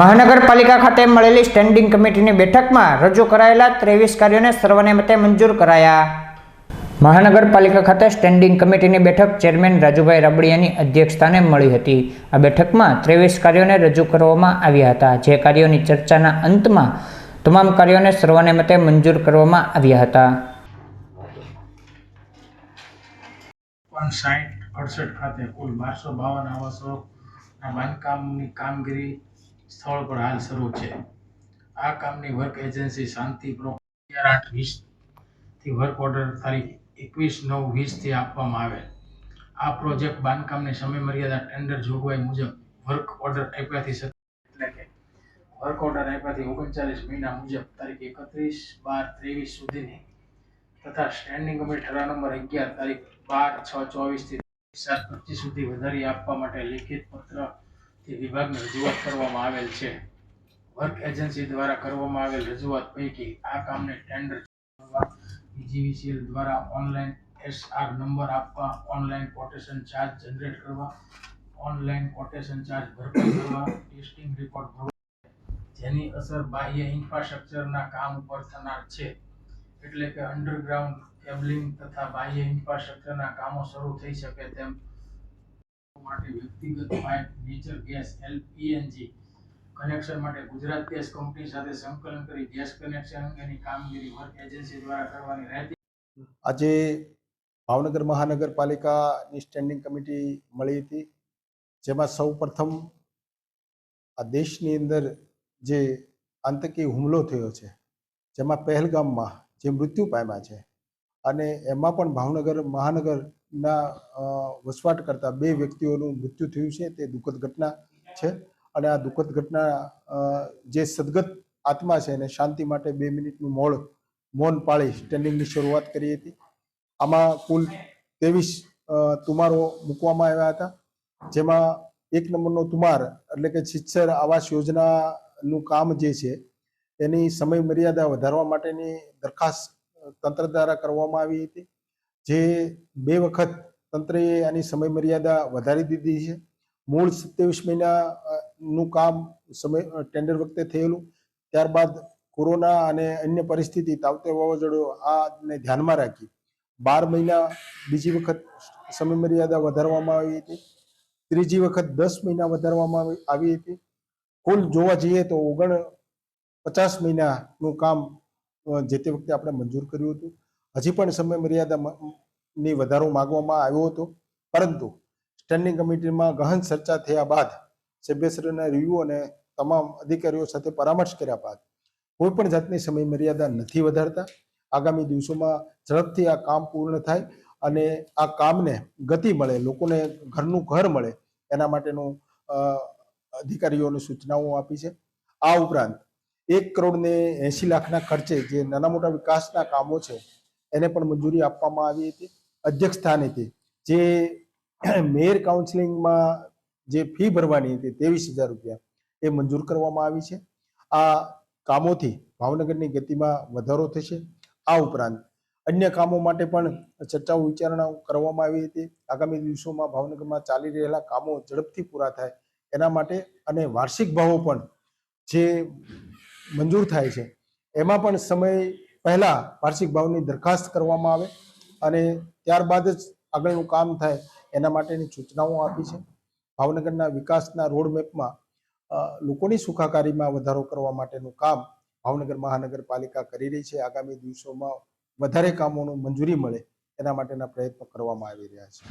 મહાનગરપાલિકા ખાતે મળેલી સ્ટેન્ડિંગ કમિટીની બેઠકમાં રજૂ કરાયેલા ત્રેવીસ કાર્યોને સર્વસંમતે મંજૂર કરાયા. મહાનગરપાલિકા ખાતે સ્ટેન્ડિંગ કમિટીની બેઠક ચેરમેન રાજુભાઈ રબડિયાની અધ્યક્ષતાને મળી હતી. આ બેઠકમાં ત્રેવીસ કાર્યોને રજૂ કરવામાં આવ્યા હતા. જે કાર્યોની ચર્ચાના અંતમાં તમામ કાર્યોને સર્વસંમતે મંજૂર કરવામાં આવ્યા હતા. અડસઠ ખાતે કુલ બારસો બાવન આવાસોના બાંધકામની કામગીરી સ્થળ પર હાલ શરૂ છે. આ કામની વર્ક એજન્સી શાંતિ અગિયાર આઠ વીસથી વર્ક ઓર્ડર તારીખ એકવીસ નવ વીસથી આપવામાં આવેલ. આ પ્રોજેક્ટ બાંધકામની સમય મર્યાદા ટેન્ડર જોગવાઈ મુજબ વર્ક ઓર્ડર આપ્યાથી એટલે કે વર્ક ઓર્ડર આપ્યાથી ઓગણચાલીસ મહિના મુજબ તારીખ એકત્રીસ બાર ત્રેવીસ સુધીની તથા સ્ટેન્ડિંગ કમિટી ઠરાવ નંબર અગિયાર તારીખ બાર છ ચોવીસથી સાત પચીસ સુધી વધારી આપવા માટે લેખિત પત્રથી વિભાગને રજૂઆત કરવામાં આવેલ છે. વર્ક એજન્સી દ્વારા કરવામાં આવેલ રજૂઆત પૈકી આ કામને ટેન્ડર જીવીસીએલ દ્વારા ઓનલાઈન એસઆર નંબર આપવા ઓનલાઈન કોટેશન ચાર્જ જનરેટ કરવા ઓનલાઈન કોટેશન ચાર્જ ભરપાઈ કરવા ટેસ્ટિંગ રિપોર્ટ ભરવા. જેની અસર બાહ્ય ઇન્ફ્રાસ્ટ્રક્ચરના કામ ઉપર થનાર છે. એટલે કે અંડરગ્રાઉન્ડ કેબલિંગ તથા બાહ્ય ઇન્ફ્રાસ્ટ્રક્ચરના કામો શરૂ થઈ શકે તેમ વ્યક્તિગત pipe, nature gas LPNG connection માટે ગુજરાત ગેસ કંપની સાથે સંકલન કરી ગેસ કનેક્શન અંગેની કામગીરી વર્ક એજન્સી દ્વારા કરવાની રહેતી. આજે ભાવનગર મહાનગરપાલિકાની સ્ટેન્ડિંગ કમિટી મળી હતી, જેમાં સૌ પ્રથમ આ દેશની અંદર જે આતંકી હુમલો થયો છે, જેમાં પહેલગામમાં જે મૃત્યુ પામ્યા છે, અને એમાં પણ ભાવનગર મહાનગરના અ, વસવાટ કરતા બે વ્યક્તિઓનું મૃત્યુ થયું છે તે દુઃખદ ઘટના છે. અને આ દુઃખદ ઘટના જે સદગત આત્મા છે એને શાંતિ માટે બે મિનિટનું મોડ મૌન પાળી સ્ટેન્ડિંગની શરૂઆત કરી હતી. આમાં કુલ ત્રેવીસ તુમારો મૂકવામાં આવ્યા હતા જેમાં એક નંબરનો તુમાર એટલે કે શિક્ષર આવાસ યોજનાનું કામ જે છે એની સમય મર્યાદા વધારવા માટેની દરખાસ્ત તંત્ર દ્વારા કરવામાં આવી હતી. જે બે વખત તંત્રએ આની સમય મર્યાદા વધારી દીધી છે. મૂળ સત્યાવીસ મહિના નું કામ સમય ટેન્ડર વખતે થયેલું. ત્યારબાદ કોરોના અને અન્ય પરિસ્થિતિ તાવતે વાવાઝોડું આને ધ્યાનમાં રાખી બાર મહિના બીજી વખત સમય મર્યાદા વધારવામાં આવી હતી. ત્રીજી વખત દસ મહિના વધારવામાં આવી હતી. કુલ જોવા જઈએ તો ઓગણ પચાસ મહિનાનું કામ જે તે વખતે આપણે મંજૂર કર્યું હતું. હજી પણ સમય મર્યાદા ની વધારો માગવામાં આવ્યો હતો. પરંતુ સ્ટેન્ડિંગ કમિટીમાં ગહન ચર્ચા થયા બાદ સભ્યશ્રીના રિવ્યુ અને તમામ અધિકારીઓ સાથે પરામર્શ કર્યા બાદ કોઈ પણ જાતની સમય મર્યાદા નથી વધારતા. આગામી દિવસોમાં ઝડપથી આ કામ પૂર્ણ થાય અને આ કામને ગતિ મળે, લોકોને ઘરનું ઘર મળે એના માટેનું અધિકારીઓને સૂચનાઓ આપી છે. આ ઉપરાંત એક કરોડ ને એસી લાખના ખર્ચે જે નાના મોટા વિકાસના કામો છે એને પણ મંજૂરી આપવામાં આવી હતી. અધ્યક્ષ સ્થાનેથી જે મેયર કાઉન્સિલિંગમાં જે ફી ભરવાની હતી, ત્રેવીસ હજાર રૂપિયા, એ મંજૂર કરવામાં આવી છે. આ કામોથી ભાવનગરની ગતિમાં વધારો થશે. આ ઉપરાંત અન્ય કામો માટે પણ ચર્ચાઓ વિચારણાઓ કરવામાં આવી હતી. આગામી દિવસોમાં ભાવનગરમાં ચાલી રહેલા કામો ઝડપથી પૂરા થાય એના માટે અને વાર્ષિક ભાવો પણ જે મંજૂર થાય છે, એમાં પણ સમય પહેલા વાર્ષિક ભાવની દરખાસ્ત કરવામાં આવે અને ત્યારબાદ જ આગળનું કામ થાય એના માટેની સૂચનાઓ આપી છે. ભાવનગરના વિકાસના રોડ મેપમાં લોકોની સુખાકારીમાં વધારો કરવા માટેનું કામ ભાવનગર મહાનગરપાલિકા કરી રહી છે. આગામી દિવસોમાં વધારે કામોનું મંજૂરી મળે એના માટેના પ્રયત્નો કરવામાં આવી રહ્યા છે.